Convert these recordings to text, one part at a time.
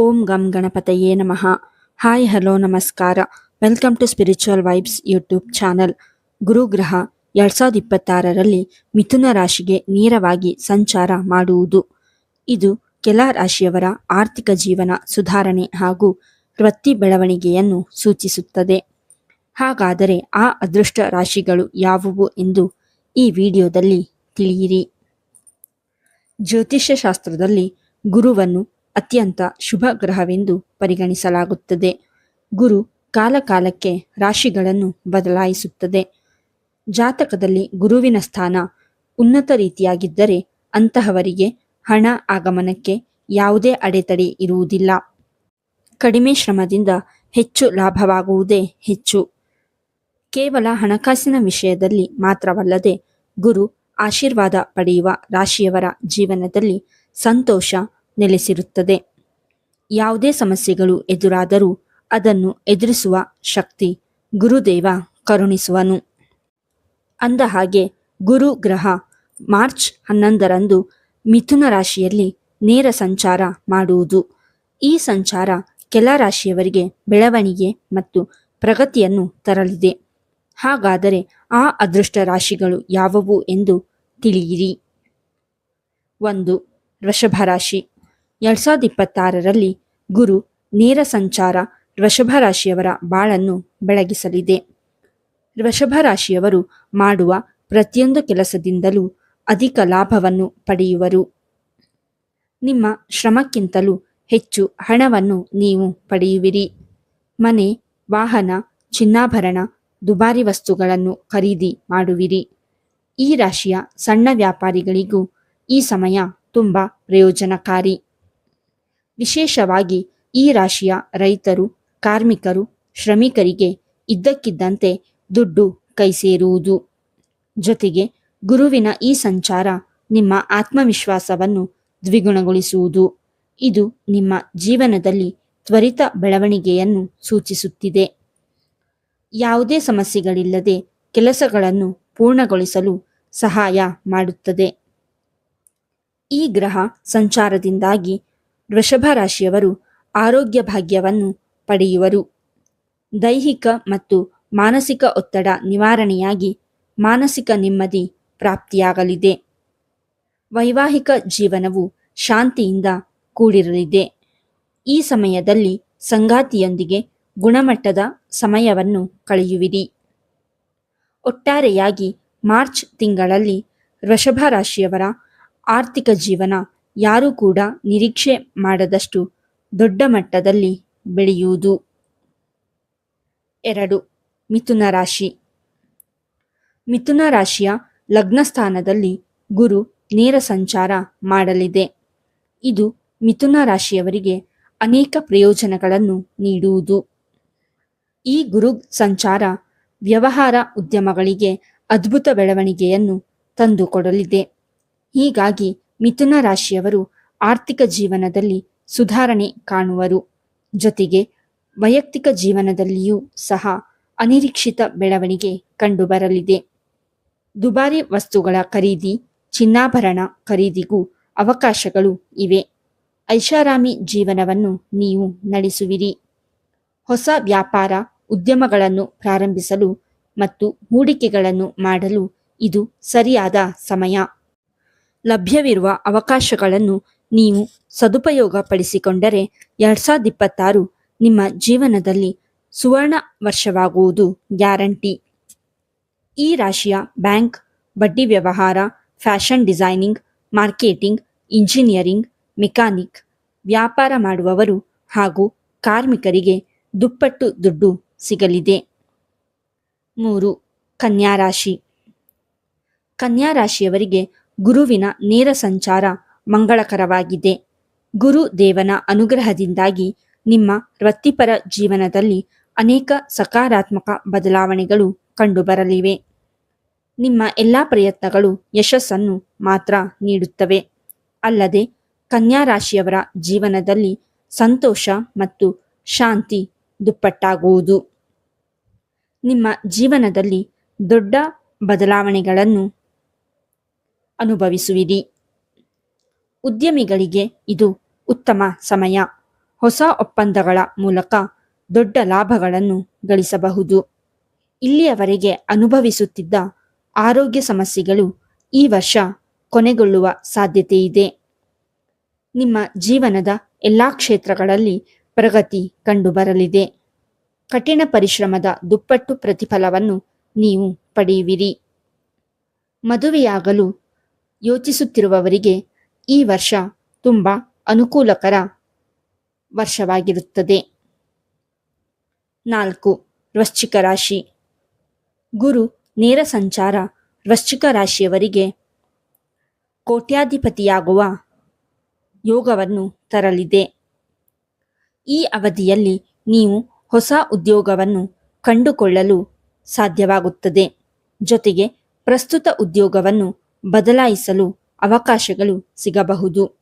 ಓಂ ಗಂ ಗಣಪತಯೇ ನಮಃ. ಹಾಯ್, ಹಲೋ, ನಮಸ್ಕಾರ. Welcome to spiritual vibes YouTube channel. ಗುರುಗ್ರಹ ಎರಡ್ ಸಾವಿರದ ಇಪ್ಪತ್ತಾರರಲ್ಲಿ ಮಿಥುನ ರಾಶಿಗೆ ನೇರವಾಗಿ ಸಂಚಾರ ಮಾಡುವುದು. ಇದು ಕೆಲ ರಾಶಿಯವರ ಆರ್ಥಿಕ ಜೀವನ ಸುಧಾರಣೆ ಹಾಗೂ ವೃತ್ತಿ ಬೆಳವಣಿಗೆಯನ್ನು ಸೂಚಿಸುತ್ತದೆ. ಹಾಗಾದರೆ ಆ ಅದೃಷ್ಟ ರಾಶಿಗಳು ಯಾವುವು ಎಂದು ಈ ವಿಡಿಯೋದಲ್ಲಿ ತಿಳಿಯಿರಿ. ಜ್ಯೋತಿಷ್ಯ ಶಾಸ್ತ್ರದಲ್ಲಿ ಗುರುವನ್ನು ಅತ್ಯಂತ ಶುಭ ಗ್ರಹವೆಂದು ಪರಿಗಣಿಸಲಾಗುತ್ತದೆ. ಗುರು ಕಾಲಕಾಲಕ್ಕೆ ರಾಶಿಗಳನ್ನು ಬದಲಾಯಿಸುತ್ತದೆ. ಜಾತಕದಲ್ಲಿ ಗುರುವಿನ ಸ್ಥಾನ ಉನ್ನತ ರೀತಿಯಾಗಿದ್ದರೆ ಅಂತಹವರಿಗೆ ಹಣ ಆಗಮನಕ್ಕೆ ಯಾವುದೇ ಅಡೆತಡೆ ಇರುವುದಿಲ್ಲ. ಕಡಿಮೆ ಶ್ರಮದಿಂದ ಹೆಚ್ಚು ಲಾಭವಾಗುವುದೇ ಹೆಚ್ಚು. ಕೇವಲ ಹಣಕಾಸಿನ ವಿಷಯದಲ್ಲಿ ಮಾತ್ರವಲ್ಲದೆ ಗುರು ಆಶೀರ್ವಾದ ಪಡೆಯುವ ರಾಶಿಯವರ ಜೀವನದಲ್ಲಿ ಸಂತೋಷ ನೆಲೆಸಿರುತ್ತದೆ. ಯಾವುದೇ ಸಮಸ್ಯೆಗಳು ಎದುರಾದರೂ ಅದನ್ನು ಎದುರಿಸುವ ಶಕ್ತಿ ಗುರುದೇವ ಕರುಣಿಸುವನು. ಅಂದ ಹಾಗೆ ಗುರು ಗ್ರಹ ಮಾರ್ಚ್ ಹನ್ನೊಂದರಂದು ಮಿಥುನ ರಾಶಿಯಲ್ಲಿ ನೇರ ಸಂಚಾರ ಮಾಡುವುದು. ಈ ಸಂಚಾರ ಕೆಲ ರಾಶಿಯವರಿಗೆ ಬೆಳವಣಿಗೆ ಮತ್ತು ಪ್ರಗತಿಯನ್ನು ತರಲಿದೆ. ಹಾಗಾದರೆ ಆ ಅದೃಷ್ಟ ರಾಶಿಗಳು ಯಾವುವು ಎಂದು ತಿಳಿಯಿರಿ. ಒಂದು, ವೃಷಭ ರಾಶಿ. ಎರಡ್ ಸಾವಿರದ ಇಪ್ಪತ್ತಾರರಲ್ಲಿ ಗುರು ನೇರ ಸಂಚಾರ ವೃಷಭ ರಾಶಿಯವರ ಬಾಳನ್ನು ಬೆಳಗಿಸಲಿದೆ. ವೃಷಭ ರಾಶಿಯವರು ಮಾಡುವ ಪ್ರತಿಯೊಂದು ಕೆಲಸದಿಂದಲೂ ಅಧಿಕ ಲಾಭವನ್ನು ಪಡೆಯುವರು. ನಿಮ್ಮ ಶ್ರಮಕ್ಕಿಂತಲೂ ಹೆಚ್ಚು ಹಣವನ್ನು ನೀವು ಪಡೆಯುವಿರಿ. ಮನೆ, ವಾಹನ, ಚಿನ್ನಾಭರಣ, ದುಬಾರಿ ವಸ್ತುಗಳನ್ನು ಖರೀದಿ ಮಾಡುವಿರಿ. ಈ ರಾಶಿಯ ಸಣ್ಣ ವ್ಯಾಪಾರಿಗಳಿಗೂ ಈ ಸಮಯ ತುಂಬ ಪ್ರಯೋಜನಕಾರಿ. ವಿಶೇಷವಾಗಿ ಈ ರಾಶಿಯ ರೈತರು, ಕಾರ್ಮಿಕರು, ಶ್ರಮಿಕರಿಗೆ ಇದ್ದಕ್ಕಿದ್ದಂತೆ ದುಡ್ಡು ಕೈ ಸೇರುವುದು. ಜೊತೆಗೆ ಗುರುವಿನ ಈ ಸಂಚಾರ ನಿಮ್ಮ ಆತ್ಮವಿಶ್ವಾಸವನ್ನು ದ್ವಿಗುಣಗೊಳಿಸುವುದು. ಇದು ನಿಮ್ಮ ಜೀವನದಲ್ಲಿ ತ್ವರಿತ ಬೆಳವಣಿಗೆಯನ್ನು ಸೂಚಿಸುತ್ತಿದೆ. ಯಾವುದೇ ಸಮಸ್ಯೆಗಳಿಲ್ಲದೆ ಕೆಲಸಗಳನ್ನು ಪೂರ್ಣಗೊಳಿಸಲು ಸಹಾಯ ಮಾಡುತ್ತದೆ. ಈ ಗ್ರಹ ಸಂಚಾರದಿಂದಾಗಿ ವೃಷಭ ರಾಶಿಯವರು ಆರೋಗ್ಯ ಭಾಗ್ಯವನ್ನು ಪಡೆಯುವರು. ದೈಹಿಕ ಮತ್ತು ಮಾನಸಿಕ ಒತ್ತಡ ನಿವಾರಣೆಯಾಗಿ ಮಾನಸಿಕ ನೆಮ್ಮದಿ ಪ್ರಾಪ್ತಿಯಾಗಲಿದೆ. ವೈವಾಹಿಕ ಜೀವನವು ಶಾಂತಿಯಿಂದ ಕೂಡಿರಲಿದೆ. ಈ ಸಮಯದಲ್ಲಿ ಸಂಗಾತಿಯೊಂದಿಗೆ ಗುಣಮಟ್ಟದ ಸಮಯವನ್ನು ಕಳೆಯುವಿರಿ. ಒಟ್ಟಾರೆಯಾಗಿ ಮಾರ್ಚ್ ತಿಂಗಳಲ್ಲಿ ವೃಷಭ ರಾಶಿಯವರ ಆರ್ಥಿಕ ಜೀವನ ಯಾರೂ ಕೂಡ ನಿರೀಕ್ಷೆ ಮಾಡದಷ್ಟು ದೊಡ್ಡ ಮಟ್ಟದಲ್ಲಿ ಬೆಳೆಯುವುದು. ಎರಡು, ಮಿಥುನ ರಾಶಿ. ಮಿಥುನ ರಾಶಿಯ ಲಗ್ನ ಸ್ಥಾನದಲ್ಲಿ ಗುರು ನೇರ ಸಂಚಾರ ಮಾಡಲಿದೆ. ಇದು ಮಿಥುನ ರಾಶಿಯವರಿಗೆ ಅನೇಕ ಪ್ರಯೋಜನಗಳನ್ನು ನೀಡುವುದು. ಈ ಗುರು ಸಂಚಾರ ವ್ಯವಹಾರ ಉದ್ಯಮಗಳಿಗೆ ಅದ್ಭುತ ಬೆಳವಣಿಗೆಯನ್ನು ತಂದುಕೊಡಲಿದೆ. ಹೀಗಾಗಿ ಮಿಥುನ ರಾಶಿಯವರು ಆರ್ಥಿಕ ಜೀವನದಲ್ಲಿ ಸುಧಾರಣೆ ಕಾಣುವರು. ಜೊತೆಗೆ ವೈಯಕ್ತಿಕ ಜೀವನದಲ್ಲಿಯೂ ಸಹ ಅನಿರೀಕ್ಷಿತ ಬೆಳವಣಿಗೆ ಕಂಡುಬರಲಿದೆ. ದುಬಾರಿ ವಸ್ತುಗಳ ಖರೀದಿ, ಚಿನ್ನಾಭರಣ ಖರೀದಿಗೂ ಅವಕಾಶಗಳು ಇವೆ. ಐಷಾರಾಮಿ ಜೀವನವನ್ನು ನೀವು ನಡೆಸುವಿರಿ. ಹೊಸ ವ್ಯಾಪಾರ, ಉದ್ಯಮಗಳನ್ನು ಪ್ರಾರಂಭಿಸಲು ಮತ್ತು ಹೂಡಿಕೆಗಳನ್ನು ಮಾಡಲು ಇದು ಸರಿಯಾದ ಸಮಯ. ಲಭ್ಯವಿರುವ ಅವಕಾಶಗಳನ್ನು ನೀವು ಸದುಪಯೋಗಪಡಿಸಿಕೊಂಡರೆ ಎರಡ್ ಸಾವಿರದ ಇಪ್ಪತ್ತಾರು ನಿಮ್ಮ ಜೀವನದಲ್ಲಿ ಸುವರ್ಣ ವರ್ಷವಾಗುವುದು ಗ್ಯಾರಂಟಿ. ಈ ರಾಶಿಯ ಬ್ಯಾಂಕ್, ಬಡ್ಡಿ ವ್ಯವಹಾರ, fashion designing, marketing, engineering, mechanic, ವ್ಯಾಪಾರ ಮಾಡುವವರು ಹಾಗೂ ಕಾರ್ಮಿಕರಿಗೆ ದುಪ್ಪಟ್ಟು ದುಡ್ಡು ಸಿಗಲಿದೆ. ಮೂರು ಕನ್ಯಾರಾಶಿ ರಾಶಿ. ಕನ್ಯಾ ರಾಶಿಯವರಿಗೆ ಗುರುವಿನ ನೇರ ಸಂಚಾರ ಮಂಗಳಕರವಾಗಿದೆ. ಗುರು ದೇವನ ಅನುಗ್ರಹದಿಂದಾಗಿ ನಿಮ್ಮ ವೃತ್ತಿಪರ ಜೀವನದಲ್ಲಿ ಅನೇಕ ಸಕಾರಾತ್ಮಕ ಬದಲಾವಣೆಗಳು ಕಂಡುಬರಲಿವೆ. ನಿಮ್ಮ ಎಲ್ಲ ಪ್ರಯತ್ನಗಳು ಯಶಸ್ಸನ್ನು ಮಾತ್ರ ನೀಡುತ್ತವೆ. ಅಲ್ಲದೆ ಕನ್ಯಾ ರಾಶಿಯವರ ಜೀವನದಲ್ಲಿ ಸಂತೋಷ ಮತ್ತು ಶಾಂತಿ ದುಪ್ಪಟ್ಟಾಗುವುದು. ನಿಮ್ಮ ಜೀವನದಲ್ಲಿ ದೊಡ್ಡ ಬದಲಾವಣೆಗಳನ್ನು ಅನುಭವಿಸುವಿರಿ. ಉದ್ಯಮಿಗಳಿಗೆ ಇದು ಉತ್ತಮ ಸಮಯ. ಹೊಸ ಒಪ್ಪಂದಗಳ ಮೂಲಕ ದೊಡ್ಡ ಲಾಭಗಳನ್ನು ಗಳಿಸಬಹುದು. ಇಲ್ಲಿಯವರೆಗೆ ಅನುಭವಿಸುತ್ತಿದ್ದ ಆರೋಗ್ಯ ಸಮಸ್ಯೆಗಳು ಈ ವರ್ಷ ಕೊನೆಗೊಳ್ಳುವ ಸಾಧ್ಯತೆಯಿದೆ. ನಿಮ್ಮ ಜೀವನದ ಎಲ್ಲ ಕ್ಷೇತ್ರಗಳಲ್ಲಿ ಪ್ರಗತಿ ಕಂಡುಬರಲಿದೆ. ಕಠಿಣ ಪರಿಶ್ರಮದ ದುಪ್ಪಟ್ಟು ಪ್ರತಿಫಲವನ್ನು ನೀವು ಪಡೆಯುವಿರಿ. ಮದುವೆಯಾಗಲು ಯೋಚಿಸುತ್ತಿರುವವರಿಗೆ ಈ ವರ್ಷ ತುಂಬ ಅನುಕೂಲಕರ ವರ್ಷವಾಗಿರುತ್ತದೆ. ನಾಲ್ಕು, ವೃಶ್ಚಿಕ ರಾಶಿ. ಗುರು ನೇರ ಸಂಚಾರ, ವೃಶ್ಚಿಕ ರಾಶಿಯವರಿಗೆ ಕೋಟ್ಯಾಧಿಪತಿಯಾಗುವ ಯೋಗವನ್ನು ತರಲಿದೆ. ಈ ಅವಧಿಯಲ್ಲಿ ನೀವು ಹೊಸ ಉದ್ಯೋಗವನ್ನು ಕಂಡುಕೊಳ್ಳಲು ಸಾಧ್ಯವಾಗುತ್ತದೆ. ಜೊತೆಗೆ ಪ್ರಸ್ತುತ ಉದ್ಯೋಗವನ್ನು ಬದಲಾಯಿಸಲು ಅವಕಾಶಗಳು ಸಿಗಬಹುದು.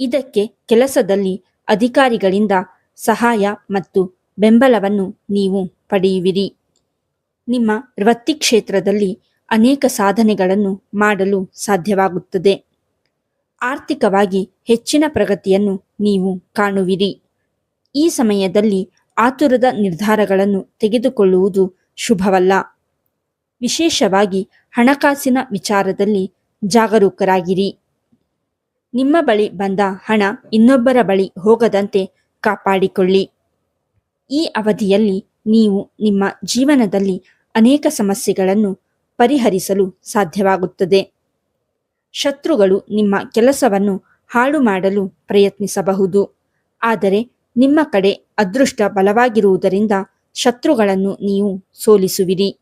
ಇದಕ್ಕೆ ಕೆಲಸದಲ್ಲಿ ಅಧಿಕಾರಿಗಳಿಂದ ಸಹಾಯ ಮತ್ತು ಬೆಂಬಲವನ್ನು ನೀವು ಪಡೆಯುವಿರಿ. ನಿಮ್ಮ ವೃತ್ತಿ ಕ್ಷೇತ್ರದಲ್ಲಿ ಅನೇಕ ಸಾಧನೆಗಳನ್ನು ಮಾಡಲು ಸಾಧ್ಯವಾಗುತ್ತದೆ. ಆರ್ಥಿಕವಾಗಿ ಹೆಚ್ಚಿನ ಪ್ರಗತಿಯನ್ನು ನೀವು ಕಾಣುವಿರಿ. ಈ ಸಮಯದಲ್ಲಿ ಆತುರದ ನಿರ್ಧಾರಗಳನ್ನು ತೆಗೆದುಕೊಳ್ಳುವುದು ಶುಭವಲ್ಲ. ವಿಶೇಷವಾಗಿ ಹಣಕಾಸಿನ ವಿಚಾರದಲ್ಲಿ ಜಾಗರೂಕರಾಗಿರಿ. ನಿಮ್ಮ ಬಳಿ ಬಂದ ಹಣ ಇನ್ನೊಬ್ಬರ ಬಳಿ ಹೋಗದಂತೆ ಕಾಪಾಡಿಕೊಳ್ಳಿ. ಈ ಅವಧಿಯಲ್ಲಿ ನೀವು ನಿಮ್ಮ ಜೀವನದಲ್ಲಿ ಅನೇಕ ಸಮಸ್ಯೆಗಳನ್ನು ಪರಿಹರಿಸಲು ಸಾಧ್ಯವಾಗುತ್ತದೆ. ಶತ್ರುಗಳು ನಿಮ್ಮ ಕೆಲಸವನ್ನು ಹಾಳು ಮಾಡಲು ಪ್ರಯತ್ನಿಸಬಹುದು. ಆದರೆ ನಿಮ್ಮ ಕಡೆ ಅದೃಷ್ಟ ಬಲವಾಗಿರುವುದರಿಂದ ಶತ್ರುಗಳನ್ನು ನೀವು ಸೋಲಿಸುವಿರಿ.